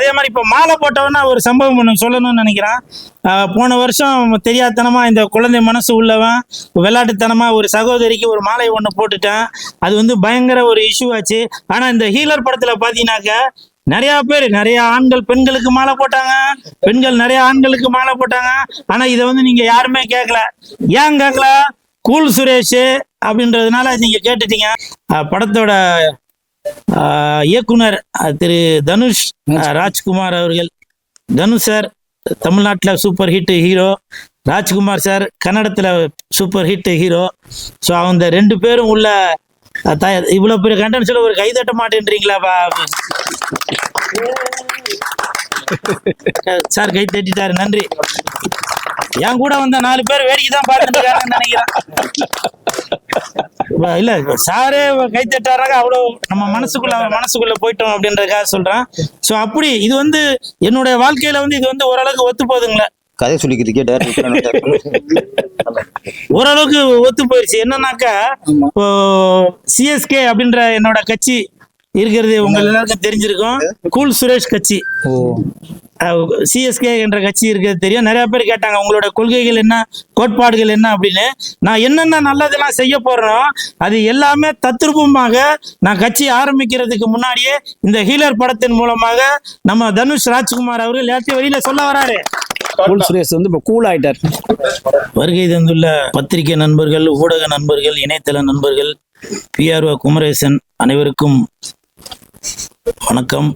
அதே மாதிரி இப்போ மாலை போட்டவனா ஒரு சம்பவம் ஒன்று சொல்லணும்னு நினைக்கிறேன். போன வருஷம் தெரியாதனமா இந்த குழந்தை மனசு உள்ளவன் விளையாட்டுத்தனமா ஒரு சகோதரிக்கு ஒரு மாலை ஒன்று போட்டுட்டேன். அது வந்து பயங்கர ஒரு இஷ்யூ ஆச்சு. ஆனா இந்த ஹீலர் படத்துல பாத்தீங்கன்னாக்க நிறைய பேர் நிறைய ஆண்கள் பெண்களுக்கு மாலை போட்டாங்க. பெண்கள் நிறைய ஆண்களுக்கு மாலை போட்டாங்க. ஆனா இதை வந்து நீங்க யாருமே கேட்கல ஏன் கேட்கல கூல் சுரேஷ் அப்படின்றதுனால நீங்க கேட்டுட்டீங்க. படத்தோட இயக்குனர் திரு தனுஷ் ராஜ்குமார் அவர்கள் தனுஷ் சார் தமிழ்நாட்டில் super hit hero Rajkumar sir கன்னடத்தில் சூப்பர் ஹிட் ஹீரோ ஸோ அந்த ரெண்டு பேரும் உள்ள இவ்வளோ பெரிய கண்டென்ஸில் ஒரு கைதட்ட மாட்டேன்றீங்களா சார் கை தட்டிட்டாரு நன்றி. என் கூட வந்த நாலு பேர் வேடிக்கை தான் பார்த்துட்டு நினைக்கிறேன். இல்ல சாரே கை தட்டாராக அவ்வளோ நம்ம மனசுக்குள்ள மனசுக்குள்ள போயிட்டோம் அப்படின்றதுக்காக சொல்றேன். ஸோ அப்படி இது வந்து என்னுடைய வாழ்க்கையில வந்து இது வந்து ஓரளவுக்கு ஒத்து போகுதுங்களே கதை சொல்லிக்கிறதுக்கே டேரக்டர் ஓரளவுக்கு ஒத்து போயிடுச்சு என்னன்னாக்கா இப்போ சிஎஸ்கே அப்படின்ற என்னோட கட்சி இருக்கிறது உங்க எல்லாருக்கும் தெரிஞ்சிருக்கும். கூல் சுரேஷ் கட்சி. சிஎஸ்கே என்ற கட்சி இருக்கிறது தெரியும். நிறைய பேர் கேட்டாங்க உங்களோட கொள்கைகள் என்ன? கோட்பாடுகள் என்ன? அப்படின்னு. நான் என்னென்ன நல்லதெல்லாம் செய்ய போறேனோ அது எல்லாமே தத்ரூபமாக நான் கட்சி ஆரம்பிக்கிறதுக்கு முன்னாடியே இந்த ஹீலர் படத்தின் மூலமாக நம்ம தனுஷ் ராஜ்குமார் அவர்கள் எல்லாத்தையும் வெளியில சொல்ல வராரு. கூல் சுரேஷ் வந்து இப்போ கூல் ஆயிட்டார். வருகை தந்துள்ள பத்திரிகை நண்பர்கள் ஊடக நண்பர்கள் இணையதள நண்பர்கள் பிஆர்ஓ குமரேசன் அனைவருக்கும் வணக்கம்.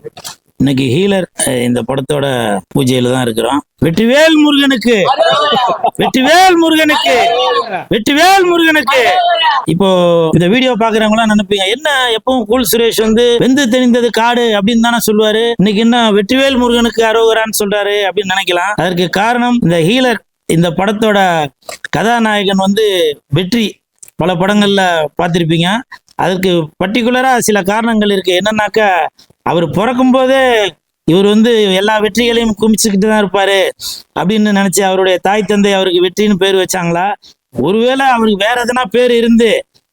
இன்னைக்கு ஹீலர் இந்த படத்தோட பூஜையில தான் இருக்கிறோம் வெற்றிவேல் முருகனுக்கு. வெற்றிவேல் முருகனுக்கு. வெற்றிவேல் முருகனுக்கு. இப்போ இந்த வீடியோ பாக்குறவங்களாம் நினைப்பீங்க என்ன எப்பவும் கூல் சுரேஷ் வந்து வெந்து தெரிந்தது காடு அப்படின்னு தானே சொல்லுவாரு. இன்னைக்கு என்ன வெற்றிவேல் முருகனுக்கு அரோகரான்னு சொல்றாரு அப்படின்னு நினைக்கலாம். அதற்கு காரணம் இந்த ஹீலர் இந்த படத்தோட கதாநாயகன் வந்து வெற்றி பல படங்கள்ல பார்த்திருப்பீங்க. அதற்கு பர்டிகுலரா சில காரணங்கள் இருக்கு. என்னன்னாக்கா அவர் பிறக்கும் போதே இவர் வந்து எல்லா வெற்றிகளையும் குமிச்சுக்கிட்டு தான் இருப்பாரு அப்படின்னு நினைச்சு அவருடைய தாய் தந்தை அவருக்கு வெற்றின்னு பேர் வச்சாங்களா? ஒருவேளை அவருக்கு வேற எதனா பேர் இருந்து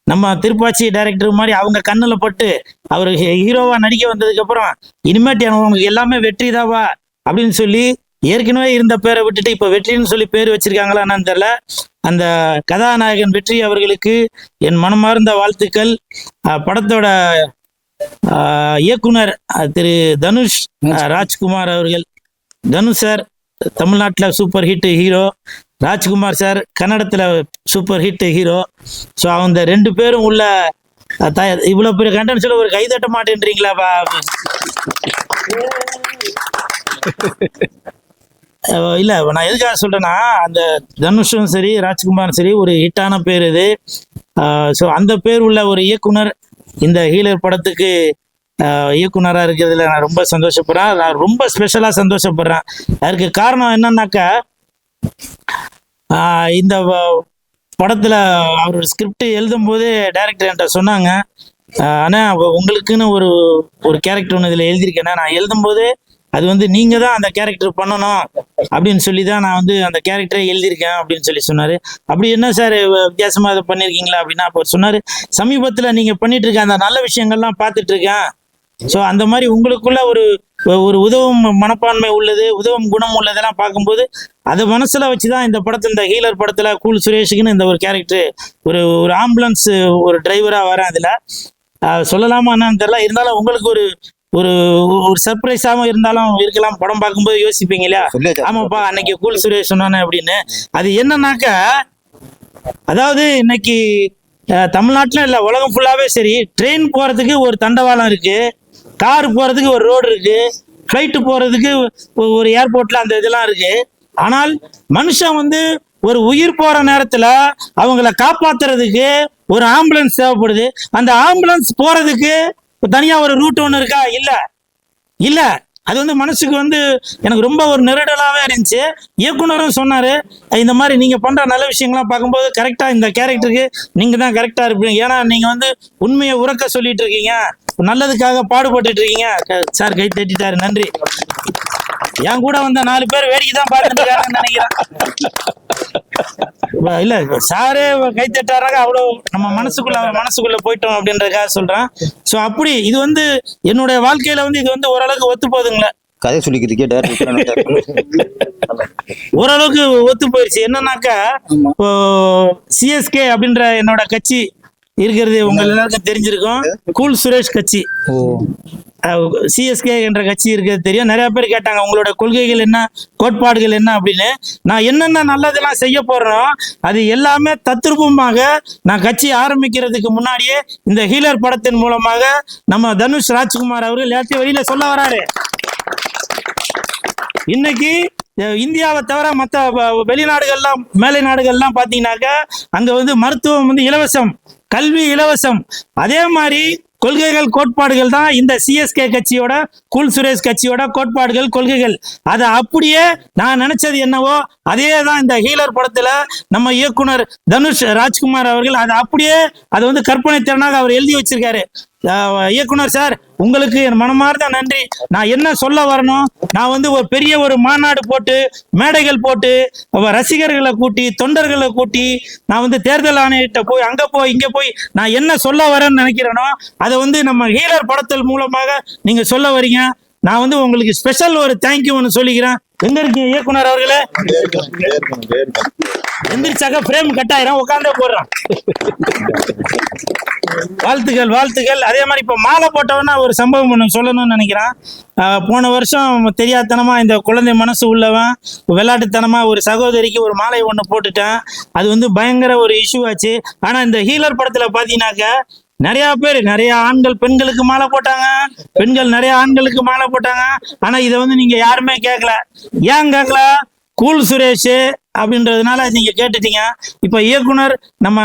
நம்ம திருப்பாச்சி டைரக்டர் மாதிரி அவங்க கண்ணில் பட்டு அவர் ஹீரோவா நடிக்க வந்ததுக்கு அப்புறம் இனிமேட்டு அவங்களுக்கு எல்லாமே வெற்றி தாவா அப்படின்னு சொல்லி ஏற்கனவே இருந்த பேரை விட்டுட்டு இப்ப வெற்றின்னு சொல்லி பேர் வச்சிருக்காங்களா தெரியல. அந்த கதாநாயகன் வெற்றி அவர்களுக்கு என் மனமார்ந்த வாழ்த்துக்கள். படத்தோட இயக்குனர் திரு தனுஷ் ராஜ்குமார் அவர்கள் தனுஷ் சார் தமிழ்நாட்டில் super hit hero Rajkumar sir கன்னடத்தில் சூப்பர் ஹிட் ஹீரோ ஸோ அந்த ரெண்டு பேரும் உள்ள இவ்வளோ பெரிய கண்டென்ஸில் ஒரு கைதட்ட மாட்டேன்றீங்களா பா- அஹ் இல்ல நான் எதுக்காக சொல்றேன்னா அந்த தனுஷும் சரி ராஜ்குமாரும் சரி ஒரு ஹிட்டான பேர் இது. ஸோ அந்த பேர் உள்ள ஒரு இயக்குனர் இந்த ஹீலர் படத்துக்கு ஆஹ் இயக்குனரா இருக்கிறதுல நான் ரொம்ப சந்தோஷப்படுறேன். நான் ரொம்ப ஸ்பெஷலா சந்தோஷப்படுறேன். அதற்கு காரணம் என்னன்னாக்கா ஆஹ் இந்த படத்தில் படத்துல அவர் ஸ்கிரிப்ட் எழுதும் போது டைரக்டர் என்கிட்ட சொன்னாங்க. ஆனால் ஆனா உங்களுக்குன்னு ஒரு ஒரு கேரக்டர் ஒன்று இதுல எழுதியிருக்கேன்னா நான் எழுதும்போது அது வந்து நீங்க தான் அந்த கேரக்டர் பண்ணணும் அப்படின்னு சொல்லி தான் நான் வந்து அந்த கேரக்டரை எழுதியிருக்கேன் அப்படின்னு சொல்லி சொன்னாரு. அப்படி என்ன சார் வித்தியாசமா இதை பண்ணிருக்கீங்களா அப்படின்னா அப்போ சொன்னாரு சமீபத்துல நீங்க பண்ணிட்டு இருக்க அந்த நல்ல விஷயங்கள்லாம் பார்த்துட்டு இருக்கேன் ஸோ அந்த மாதிரி உங்களுக்குள்ள ஒரு ஒரு உதவும் மனப்பான்மை உள்ளது உதவும் குணம் உள்ளதெல்லாம் பார்க்கும்போது அதை மனசுல வச்சுதான் இந்த படத்துல இந்த ஹீலர் படத்துல கூல் சுரேஷுக்குன்னு இந்த ஒரு கேரக்டர் ஒரு ஒரு ஆம்புலன்ஸ் ஒரு டிரைவரா வரேன் அதுல சொல்லலாமா என்னன்னு தெரியல. இருந்தாலும் உங்களுக்கு ஒரு ஒரு ஒரு சர்ப்ரைஸாகவும் இருந்தாலும் இருக்கலாம். படம் பார்க்கும்போது யோசிப்பீங்க இல்லையா? ஆமாப்பா அன்னைக்கு கூல் சுரேஷ் சொன்னானே அப்படின்னு. அது என்னன்னாக்கா அதாவது இன்னைக்கு தமிழ்நாட்டுல இல்ல உலகம் ஃபுல்லாவே சரி. ட்ரெயின் போறதுக்கு ஒரு தண்டவாளம் இருக்கு. கார் போறதுக்கு ஒரு ரோடு இருக்கு. ஃப்ளைட்டு போறதுக்கு ஒ- ஒரு ஏர்போர்ட்ல அந்த இதெல்லாம் இருக்கு. ஆனால் மனுஷன் வந்து ஒரு உயிர் போற நேரத்துல அவங்கள காப்பாத்துறதுக்கு ஒரு ஆம்புலன்ஸ் தேவைப்படுது. அந்த ஆம்புலன்ஸ் போறதுக்கு தனியா ஒரு ரூட் ஒன்று இருக்கா? இல்ல. இல்ல. அது வந்து மனசுக்கு வந்து எனக்கு ரொம்ப ஒரு நெருடலாவே இருந்துச்சு. இயக்குனரும் சொன்னாரு இந்த மாதிரி நீங்க பண்ற நல்ல விஷயங்கள்லாம் பார்க்கும்போது கரெக்டா இந்த கேரக்டருக்கு நீங்க தான் கரெக்டா இருப்பீங்க. ஏன்னா நீங்க வந்து உண்மையை உறக்க சொல்லிட்டு இருக்கீங்க. நல்லதுக்காக பாடுபட்டு இருக்கீங்க. சார் கை தட்டிட்டாரு. நன்றி. என் கூட வந்த நாலு பேர் வேடிக்கை தான் பார்த்துட்டு நினைக்கிறேன். இல்ல சாரே கை தட்டாராக அவ்வளோ நம்ம மனசுக்குள்ள அவர் மனசுக்குள்ள போயிட்டோம் அப்படின்றதுக்காக சொல்றேன். ஸோ அப்படி இது வந்து என்னுடைய வாழ்க்கையில வந்து இது வந்து ஓரளவுக்கு ஒத்து போகுதுங்களே கதை சொல்லிக்கிறதுக்கே டேரக்டர் ஓரளவுக்கு ஒத்து போயிருச்சு. என்னன்னாக்கா இப்போ சிஎஸ்கே அப்படின்ற என்னோட கட்சி இருக்கிறது உங்க எல்லாருக்கும் தெரிஞ்சிருக்கும். கூல் சுரேஷ் கட்சி. சிஎஸ்கே என்ற கட்சி இருக்கிறது தெரியும். நிறைய பேர் கேட்டாங்க உங்களோட கொள்கைகள் என்ன? கோட்பாடுகள் என்ன? அப்படின்னு. நான் என்னென்ன நல்லதெல்லாம் செய்ய போறேனோ அது எல்லாமே தத்ரூபமாக நான் கட்சி ஆரம்பிக்கிறதுக்கு முன்னாடியே இந்த ஹீலர் படத்தின் மூலமாக நம்ம தனுஷ் ராஜ்குமார் அவர்கள் எல்லாத்தையும் வெளியில சொல்ல வராரு. இன்னைக்கு இந்தியாவை தவிர மற்ற வெளிநாடுகள்லாம் மேலை நாடுகள்லாம் பார்த்தீங்கன்னாக்கா அங்க வந்து மருத்துவம் வந்து இலவசம். கல்வி இலவசம். அதே மாதிரி கொள்கைகள் கோட்பாடுகள் தான் இந்த சிஎஸ்கே கட்சியோட கூல் சுரேஷ் கட்சியோட கோட்பாடுகள் கொள்கைகள். அதை அப்படியே நான் நினைச்சது என்னவோ அதே தான் இந்த ஹீலர் படத்துல நம்ம இயக்குனர் தனுஷ் ராஜ்குமார் அவர்கள் அதை அப்படியே அதை வந்து கற்பனை திறனாக அவர் எழுதி வச்சிருக்காரு. இயக்குனர் சார் உங்களுக்கு என் மனமார்ந்த நன்றி. நான் என்ன சொல்ல வரணும் நான் வந்து ஒரு பெரிய ஒரு மாநாடு போட்டு மேடைகள் போட்டு ரசிகர்களை கூட்டி தொண்டர்களை கூட்டி நான் வந்து தேர்தல் ஆணையிட்ட போய் அங்கே போய் இங்கே போய் நான் என்ன சொல்ல வரேன்னு நினைக்கிறேனோ அதை வந்து நம்ம ஹீலர் படத்தல் மூலமாக நீங்கள் சொல்ல வரீங்க. நான் வந்து உங்களுக்கு ஸ்பெஷல் ஒரு தேங்க்யூ ஒன்று சொல்லிக்கிறேன். எங்க இருக்கீங்க இயக்குனர் அவர்களே. எந்திரிச்சாக்க பிரேம் கட்டாயிரம். உட்காந்தே போடுறான் வாழ்த்துக்கள் வாழ்த்துக்கள். அதே மாதிரி இப்போ மாலை போட்டவனா ஒரு சம்பவம் ஒன்று சொல்லணும்னு நினைக்கிறேன். போன வருஷம் தெரியாதனமா இந்த குழந்தை மனசு உள்ளவன் விளையாட்டுத்தனமா ஒரு சகோதரிக்கு ஒரு மாலை ஒன்று போட்டுட்டேன். அது வந்து பயங்கர ஒரு இஷ்யூ ஆச்சு. ஆனா இந்த ஹீலர் படத்துல பார்த்தீங்கன்னாக்க நிறைய பேர் நிறைய ஆண்கள் பெண்களுக்கு மாலை போட்டாங்க. பெண்கள் நிறைய ஆண்களுக்கு மாலை போட்டாங்க. ஆனா இதை வந்து நீங்க யாருமே கேட்கல ஏன் கேட்கல கூல் சுரேஷ் அப்படின்றதுனால நீங்க கேட்டுட்டீங்க. இப்ப இயக்குனர் நம்ம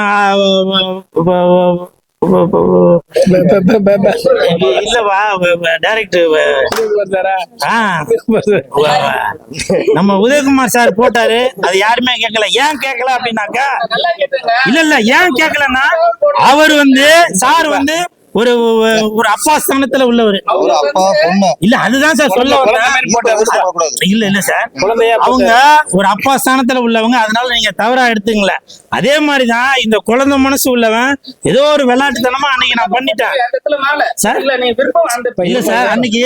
இல்லவா டைரக்டர் நம்ம உதயகுமார் சார் போட்டாரு அது யாருமே கேட்கல ஏன் கேட்கல அப்படின்னாக்கா இல்ல இல்ல ஏன் கேட்கலன்னா அவர் வந்து சார் வந்து ஒரு ஒரு அப்பா ஸ்தானத்துல உள்ளவர். ஒரு அப்பா பொண்ணு. இல்ல அதுதான் சார் சொல்ல இல்ல இல்ல சார். குழந்தையா அவங்க ஒரு அப்பா ஸ்தானத்துல உள்ளவங்க அதனால நீங்க தவறா எடுத்துங்கள அதே மாதிரிதான் இந்த குழந்தை மனசு உள்ளவன் ஏதோ ஒரு விளையாட்டுத்தனமா அன்னைக்கு நான் பண்ணிட்டேன். சார். இல்ல சார் அன்னைக்கு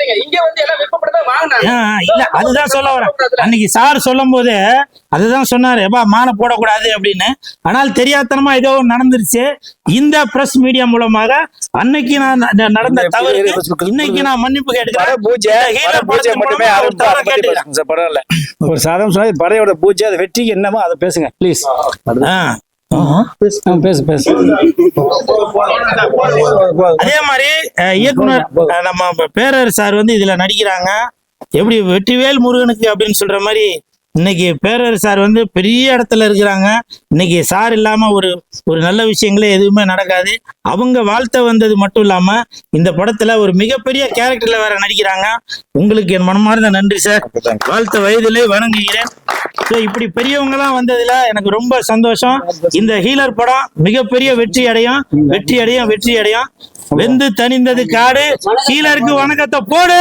போட்டீங்க. இங்க வந்து எல்லாம் விருப்பப்பட்டுதான் வாங்குனாங்க. இல்ல அதுதான் சொல்ல வரேன். அன்னைக்கு சார் சொல்லும் போது அதுதான் சொன்னாரு எப்பா மாலை போடக்கூடாது அப்படின்னு. ஆனால் தெரியாதனமா ஏதோ நடந்துருச்சு. இந்த பிரஸ் மீடியா மூலமாக அன்னைக்கு நான் நடந்த தவறு இன்னைக்கு நான் மன்னிப்பு கேட்டுக்கிறேன். ஒரு சாதம் சொன்னா படையோட பூஜை அது வெற்றிக்கு என்னமோ அதை பேசுங்க ப்ளீஸ் ஆ. பேசு பேசு. அதே மாதிரி இயக்குனர் நம்ம பேரர் சார் வந்து இதுல நடிக்கிறாங்க. எப்படி வெற்றிவேல் முருகனுக்கு அப்படின்னு சொல்ற மாதிரி இன்னைக்கு பேரர் சார் வந்து பெரிய இடத்துல இருக்கிறாங்க. இன்னைக்கு சார் இல்லாம ஒரு ஒரு நல்ல விஷயங்களே எதுவுமே நடக்காது. அவங்க வாழ்த்த வந்தது மட்டும் இல்லாம இந்த படத்துல ஒரு மிகப்பெரிய கேரக்டர்ல வேற நடிக்கிறாங்க. உங்களுக்கு என் மனமார்ந்த நன்றி சார். வாழ்த்த வயதிலே வணங்குகிறேன். ஸோ இப்படி பெரியவங்கலாம் வந்ததுல எனக்கு ரொம்ப சந்தோஷம். இந்த ஹீலர் படம் மிகப்பெரிய வெற்றி அடையும். வெற்றி அடையும் வெற்றி அடையும். வெந்து தணிந்தது காடு. ஹீலருக்கு வணக்கத்தை போடு!